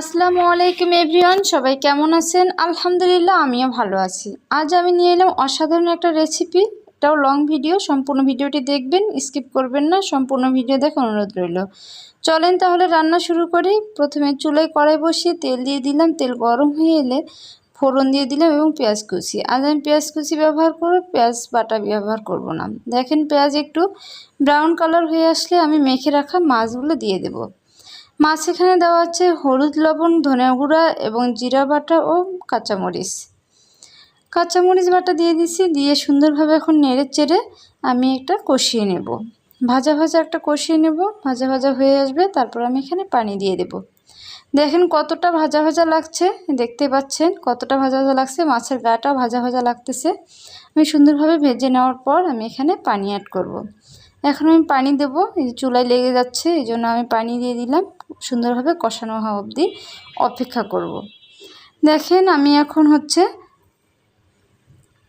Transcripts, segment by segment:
আসসালামু আলাইকুম এভরিওয়ান, সবাই কেমন আছেন? আলহামদুলিল্লাহ, আমিও ভালো আছি। আজ আমি নিয়ে এলাম অসাধারণ একটা রেসিপি এটাও লং ভিডিও সম্পূর্ণ ভিডিওটি দেখবেন স্কিপ করবেন না, সম্পূর্ণ ভিডিও দেখে অনুরোধ রইল। চলেন তাহলে রান্না শুরু করি। প্রথমে চুলায় কড়াই বসিয়ে তেল দিয়ে দিলাম। তেল গরম হয়ে এলে ফোড়ন দিয়ে দিলাম এবং পেঁয়াজ কুচি। আজ আমি পেঁয়াজ কুচি ব্যবহার করব, পেঁয়াজ বাটা ব্যবহার করব না। দেখেন পেঁয়াজ একটু ব্রাউন কালার হয়ে আসলে আমি মেখে রাখা মাছগুলো দিয়ে দেবো। মাছ এখানে দেওয়া আছে হলুদ, লবণ ধনে গুঁড়া এবং জিরা বাটা ও কাঁচামরিচ। কাঁচামরিচ বাটা দিয়ে দিছি, দিয়ে সুন্দরভাবে এখন নেড়ে চেড়ে আমি একটা কষিয়ে নেব। ভাজা ভাজা একটা কষিয়ে নেব, ভাজা ভাজা হয়ে আসবে, তারপর আমি এখানে পানি দিয়ে দেব। দেখেন কতটা ভাজা ভাজা লাগছে, দেখতে পাচ্ছেন কতটা ভাজা ভাজা লাগছে, মাছের গাটা ভাজা ভাজা লাগতেছে। আমি সুন্দরভাবে ভেজে নেওয়ার পর আমি এখানে পানি অ্যাড করব। এখন আমি পানি দেবো, এই যে চুলায় লেগে যাচ্ছে, এই জন্য আমি পানি দিয়ে দিলাম, সুন্দরভাবে কষানো হওয়া অবধি অপেক্ষা করব। দেখেন আমি এখন হচ্ছে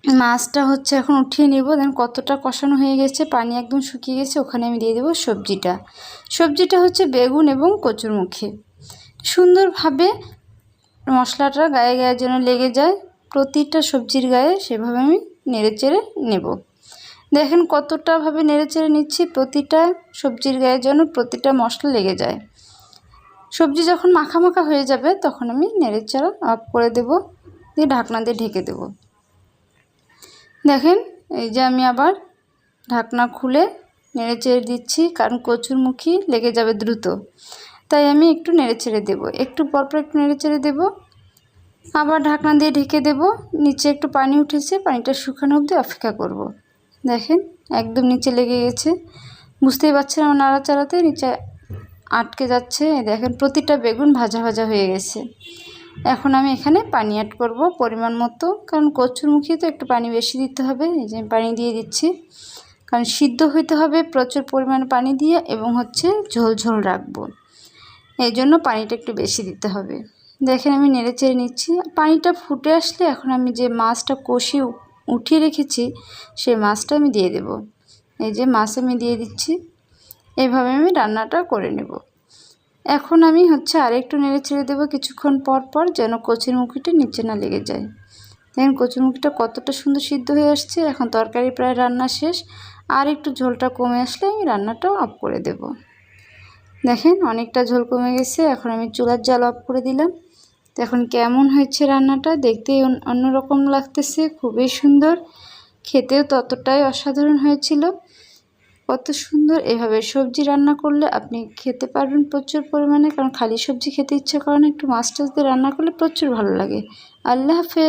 মাছটা হচ্ছে এখন উঠিয়ে নেব দেন কতটা কষানো হয়ে গেছে, পানি একদম শুকিয়ে গেছে, ওখানে আমি দিয়ে দেবো সবজিটা। সবজিটা হচ্ছে বেগুন এবং কচুরমুখী সুন্দরভাবে মশলাটা গায়ে গায়ে যেন লেগে যায়, প্রতিটা সবজির গায়ে সেভাবে আমি নেড়ে চেড়ে নেব। দেখেন কতটাভাবে নেড়ে চেড়ে নিচ্ছি, প্রতিটা সবজির গায়ে যেন প্রতিটা মশলা লেগে যায়। সবজি যখন মাখা মাখা হয়ে যাবে, তখন আমি নেড়ে চেড়ে অফ করে দেব, দিয়ে ঢাকনা দিয়ে ঢেকে দেব। দেখেন, এই যে আমি আবার ঢাকনা খুলে নেড়ে চেড়ে দিচ্ছি, কারণ কচুর কচুরমুখী লেগে যাবে দ্রুত। তাই আমি একটু নেড়ে ছেড়ে দেবো। একটু পরপর একটু নেড়ে ছেড়ে দেবো। আবার ঢাকনা দিয়ে ঢেকে দেব। নিচে একটু পানি উঠেছে, পানিটা শুকানো অবধি অপেক্ষা করব। দেখেন, একদম নিচে লেগে গেছে। বুঝতেই পারছেন আমার নাড়াচাড়াতে নিচে আটকে যাচ্ছে। দেখেন, প্রতিটা বেগুন ভাজা ভাজা হয়ে গেছে। এখন আমি এখানে পানি অ্যাড করব পরিমাণ মতো, কারণ কচুর কচুরমুখী তো একটু পানি বেশি দিতে হবে। এই যে পানি দিয়ে দিচ্ছি। কারণ সিদ্ধ হইতে হবে প্রচুর পরিমাণে পানি দিয়ে এবং হচ্ছে ঝোল ঝোল রাখব। এই জন্য পানিটা একটু বেশি দিতে হবে। দেখেন আমি নেড়ে চেড়ে নিচ্ছি। পানিটা ফুটে আসলে এখন আমি যে মাছটা কষি উঠিয়ে রেখেছি সেই মাছটা আমি দিয়ে দেব। এই যে মাছ আমি দিয়ে দিচ্ছি, এভাবে আমি রান্নাটা করে নেব। এখন আমি হচ্ছে আরেকটু নেড়ে ছেড়ে দেবো কিছুক্ষণ পর পর যেন কচির মুখিটা নিচে না লেগে যায়। দেখেন, কচুর মুখিটা কতটা সুন্দর সিদ্ধ হয়ে আসছে। এখন তরকারি প্রায় রান্না শেষ। আর একটু ঝোলটা কমে আসলে আমি রান্নাটাও অফ করে দেব। দেখেন, অনেকটা ঝোল কমে গেছে। এখন আমি চুলার জাল অফ করে দিলাম। তো এখন কেমন হয়েছে রান্নাটা দেখতেই অন্যরকম লাগতেছে, খুবই সুন্দর। খেতেও ততটাই অসাধারণ হয়েছিল। কত সুন্দর এভাবে সবজি রান্না করলে আপনি খেতে পারবেন প্রচুর পরিমাণে, কারণ খালি সবজি খেতে ইচ্ছে করে না, একটু মাছ টাছ দিয়ে রান্না করলে প্রচুর ভালো লাগে। আল্লাহ হাফেজ।